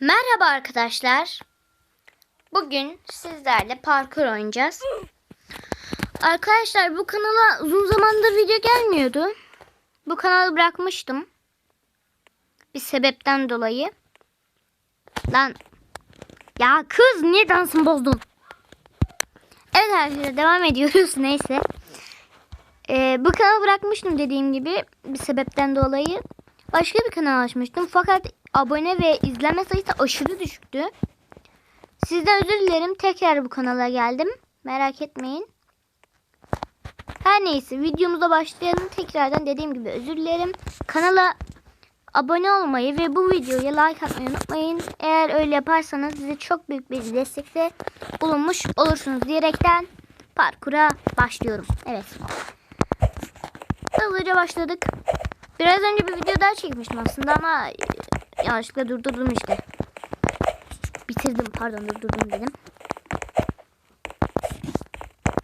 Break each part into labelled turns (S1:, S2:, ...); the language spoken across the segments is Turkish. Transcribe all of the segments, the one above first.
S1: Merhaba arkadaşlar. Bugün sizlerle parkur oynayacağız. Arkadaşlar bu kanala uzun zamandır video gelmiyordu. Bu kanalı bırakmıştım. Bir sebepten dolayı. Lan. Ya kız niye dansımı bozdun? Evet arkadaşlar devam ediyoruz. Neyse. Ee, bu kanalı bırakmıştım dediğim gibi bir sebepten dolayı. Başka bir kanal açmıştım. Fakat abone ve izleme sayısı aşırı düşüktü. Sizden özür dilerim. Tekrar bu kanala geldim. Merak etmeyin. Her neyse videomuza başlayalım. Tekrardan dediğim gibi özür dilerim. Kanala abone olmayı ve bu videoya like atmayı unutmayın. Eğer öyle yaparsanız size çok büyük bir destekte bulunmuş olursunuz diyerekten parkura başlıyorum. Evet. Hızlıca başladık. Biraz önce bir video daha çekmiştim aslında ama yanlışlıkla durdurdum işte. Bitirdim pardon durdurdum dedim.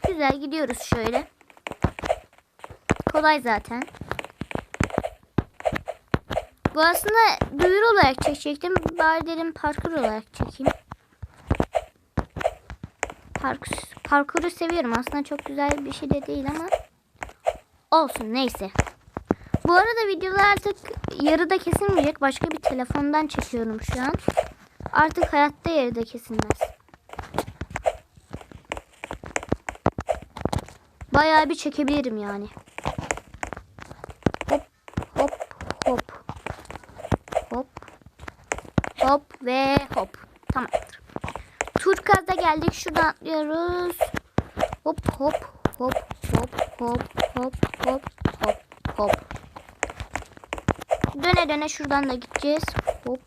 S1: Güzel gidiyoruz şöyle. Kolay zaten. Bu aslında duyuru olarak çekecektim. Bari dedim parkur olarak çekeyim. Parkur, parkuru seviyorum. Aslında çok güzel bir şey de değil ama olsun neyse. Bu arada videolar artık yarıda kesilmeyecek. Başka bir telefondan çekiyorum şu an. Artık hayatta yarıda kesilmez. Bayağı bir çekebilirim yani. Hop hop hop. Hop. Hop ve hop. Tamamdır. Turkaz'a geldik. Şuradan atlıyoruz. Hop hop hop hop hop hop hop. Döne şuradan da gideceğiz. Hop.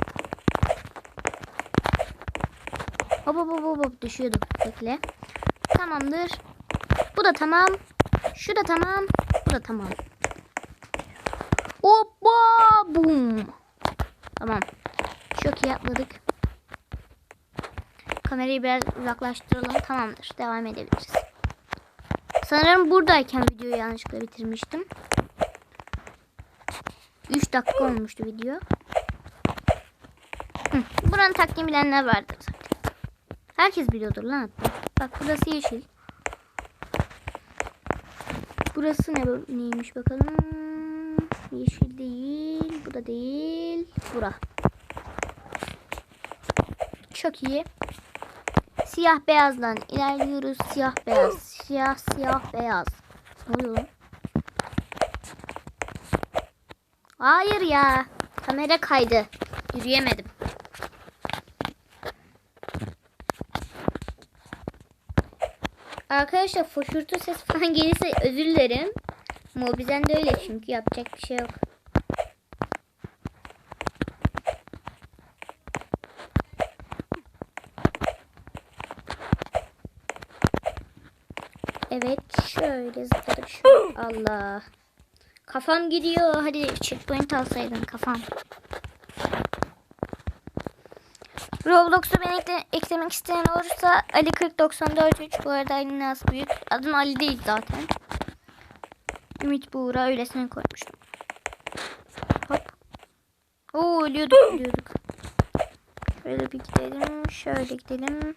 S1: Hop hop hop hop, düşüyordum. Bekle. Tamamdır. Bu da tamam. Şu da tamam. Bu da tamam. Hoppa bum. Tamam. Çok iyi atladık. Kamerayı biraz uzaklaştıralım. Tamamdır. Devam edebiliriz. Sanırım buradayken videoyu yanlışlıkla bitirmiştim. 3 dakika olmuştu video. Hı, buranın taktiğini bilenler vardır. Herkes biliyordur lan hatta. Bak burası yeşil. Burası ne neymiş bakalım. Yeşil değil. Bu da değil. Bura. Çok iyi. Siyah beyazdan ilerliyoruz. Siyah beyaz. Siyah siyah beyaz. Ne oluyor lan? Hayır ya. Kamera kaydı. Yürüyemedim. Arkadaşlar foşurtu ses falan gelirse özür dilerim. Mobizen de öyle çünkü yapacak bir şey yok. Evet şöyle zıpladık şu. Allah. Kafam gidiyor. Hadi checkpoint alsaydın kafam. Roblox'a beni ekle, eklemek isteyen olursa Ali 40943 bu arada Ali Nas Büyük. Adım Ali değil zaten. Ümit Buğra öylesine koymuştum. Hop. Oo ölüyorduk ölüyorduk. Şöyle bir gidelim. Şöyle gidelim.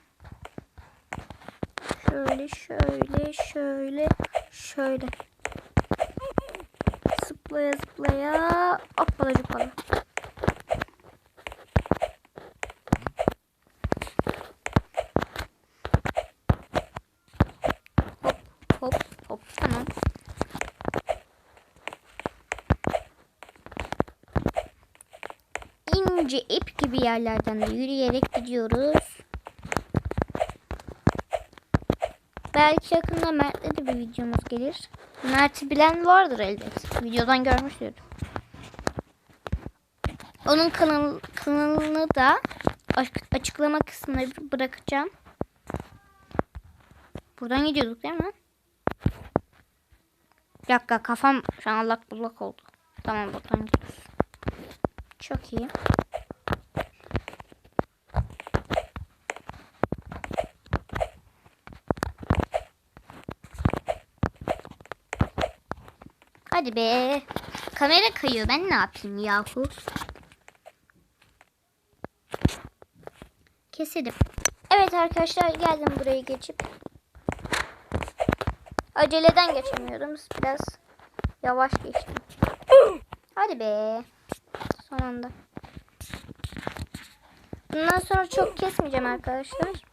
S1: Şöyle şöyle şöyle şöyle. Zıplaya zıplaya. Hoppala zıplala. Hop hop hop. Tamam. İnce ip gibi yerlerden de yürüyerek gidiyoruz. Belki yakında Mert'le de bir videomuz gelir. Mert'i bilen vardır elbet. Videodan görmüştür. Onun kanal, kanalını da aç- açıklama kısmına bırakacağım. Buradan gidiyorduk değil mi? Bir dakika kafam şu an allak bullak oldu. Tamam buradan gidiyoruz. Çok iyi. Hadi be. Kamera kayıyor. Ben ne yapayım yahu? keselim. Evet arkadaşlar geldim buraya geçip. Aceleden geçemiyorum. Biraz yavaş geçtim. Hadi be. Son anda. Bundan sonra çok kesmeyeceğim arkadaşlar.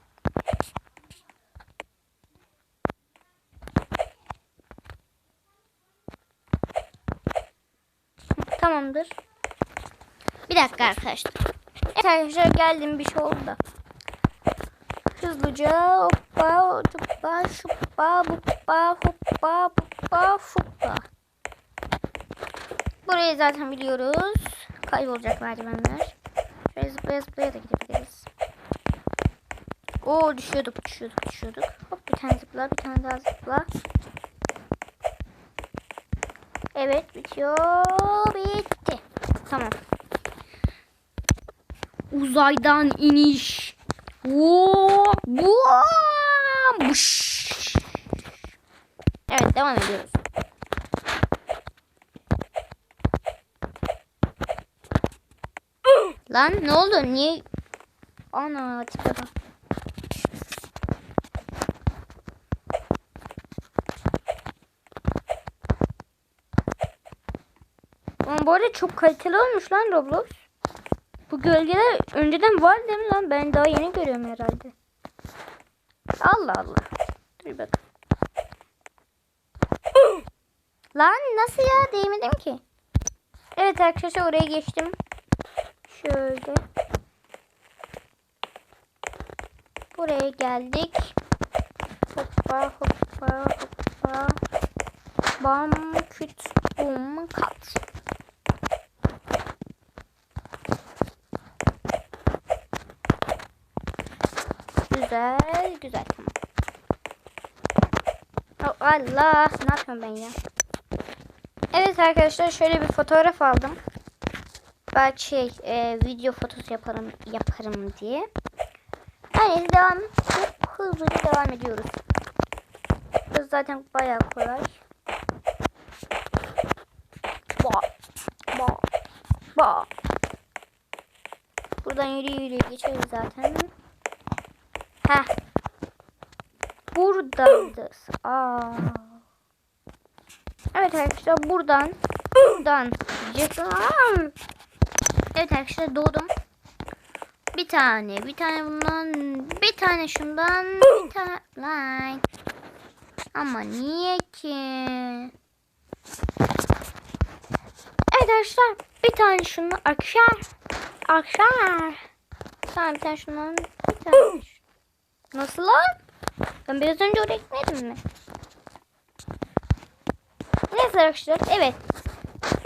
S1: Tamamdır. Bir dakika arkadaşlar. Evet arkadaşlar geldim bir şey oldu da. Hızlıca hoppa hoppa şuppa buppa hoppa buppa fuppa. Burayı zaten biliyoruz. Kaybolacak merdivenler. Şöyle zıplaya zıplaya da gidebiliriz. Oo düşüyorduk düşüyorduk düşüyorduk. Hop bir tane zıpla bir tane daha zıpla. Evet bitiyor. Bitti. Tamam. Uzaydan iniş. Oo, buam, buş. Evet devam ediyoruz. Lan ne oldu? Niye? Ana tipe. Bu arada çok kaliteli olmuş lan Roblox. Bu gölgeler önceden var değil mi lan? Ben daha yeni görüyorum herhalde. Allah Allah. Dur bak. lan nasıl ya? Değmedim ki. Evet arkadaşlar oraya geçtim. Şöyle. Buraya geldik. Hoppa hoppa hoppa. Bam küt bum kat. Güzel tamam. Allah ne yapıyorum ben ya? Evet arkadaşlar şöyle bir fotoğraf aldım. Belki şey e, video fotosu yaparım yaparım diye. Yani devam çok hızlıca devam ediyoruz. Bu zaten bayağı kolay. Ba ba ba. Buradan yürü yürü geçeriz zaten. Heh. Buradayız. Aa. Evet arkadaşlar buradan buradan çıkalım. Evet arkadaşlar doğdum. Bir tane, bir tane bundan, bir tane şundan, bir tane like. Ama niye ki? Evet arkadaşlar bir tane şundan arkadaşlar. Arkadaşlar. Tamam bir tane şundan, bir tane. Nasıl lan? Ben biraz önce oraya gitmedim mi? Neyse arkadaşlar. Evet.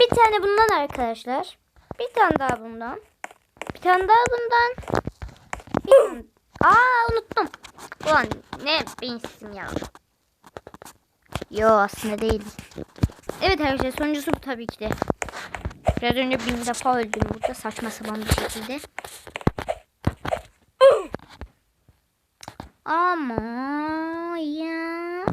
S1: Bir tane bundan arkadaşlar. Bir tane daha bundan. Bir tane daha bundan. Bir tane... Aa unuttum. Ulan ne bensin ya. Yo aslında değil. Evet arkadaşlar sonuncusu bu tabii ki de. Biraz önce bin defa öldüm burada saçma sapan bir şekilde. Ama ya.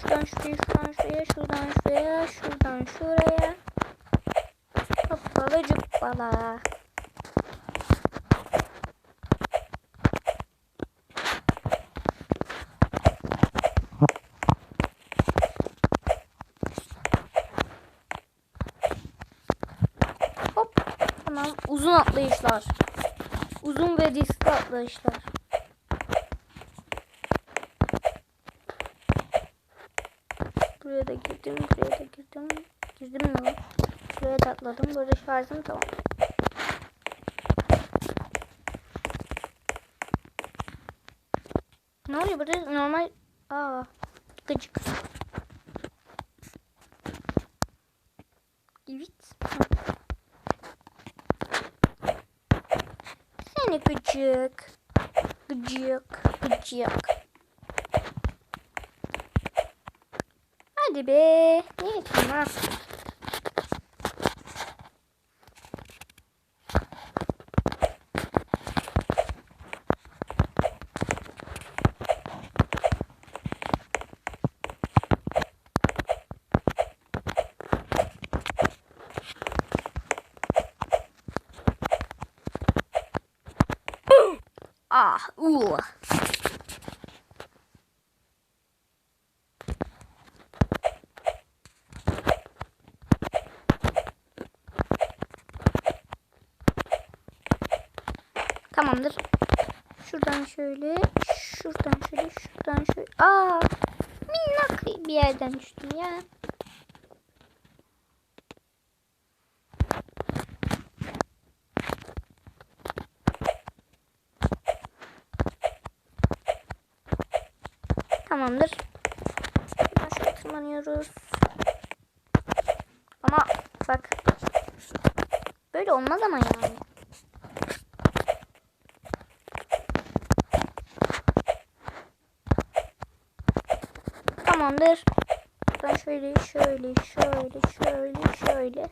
S1: Şuradan şuraya, şuradan şuraya, şuradan şuraya, şuraya. Hoppala cuppala. Hop. Tamam. Uzun atlayışlar. Uzun ve riskli atlayışlar. Buraya da girdim, buraya da girdim. Girdim mi? Buraya da atladım. Böyle şarjım tamam. Ne oluyor burada normal... Aa, gıcık. Evet. Seni gıcık. Gıcık. Gıcık. Hadi be. Yapayım ha? Ah. Tamamdır. Şuradan şöyle, şuradan şöyle, şuradan şöyle. Aa, minnak bir yerden düştüm ya. Tamamdır. Şöyle tırmanıyoruz. Ama bak. Böyle olmaz ama yani. Tamamdır. Ben şöyle şöyle şöyle şöyle şöyle.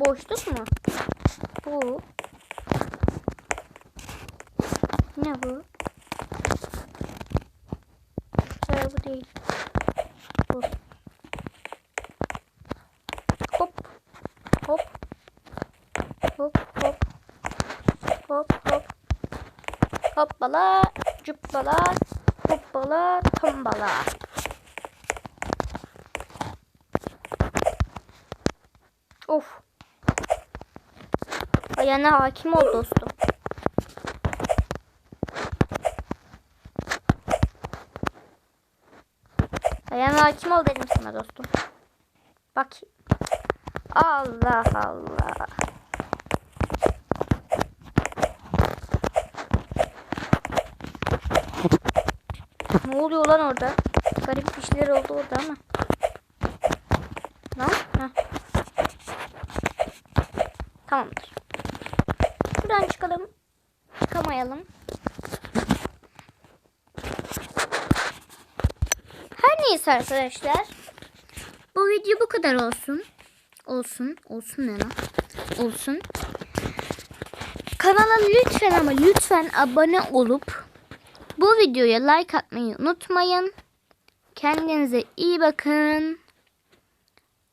S1: Boşluk mu? Bu. Ne bu? Hayır bu değil. Bu. Hop. Hop. Hop hop. Hop hop. Hoppala. Cuppala. Hoppala. Tombala. Ayağına hakim ol dostum. Ayağına hakim ol dedim sana dostum. Bak. Allah Allah. Ne oluyor lan orada? Garip bir şeyler oldu orada ama. Lan? Heh. Tamamdır. Şuradan çıkalım. Çıkamayalım. Her neyse arkadaşlar. Bu video bu kadar olsun. Olsun. Olsun ne lan? Olsun. Kanala lütfen ama lütfen abone olup bu videoya like atmayı unutmayın. Kendinize iyi bakın.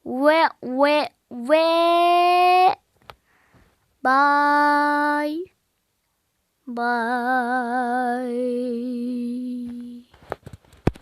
S1: Ve ve ve bye. Bye.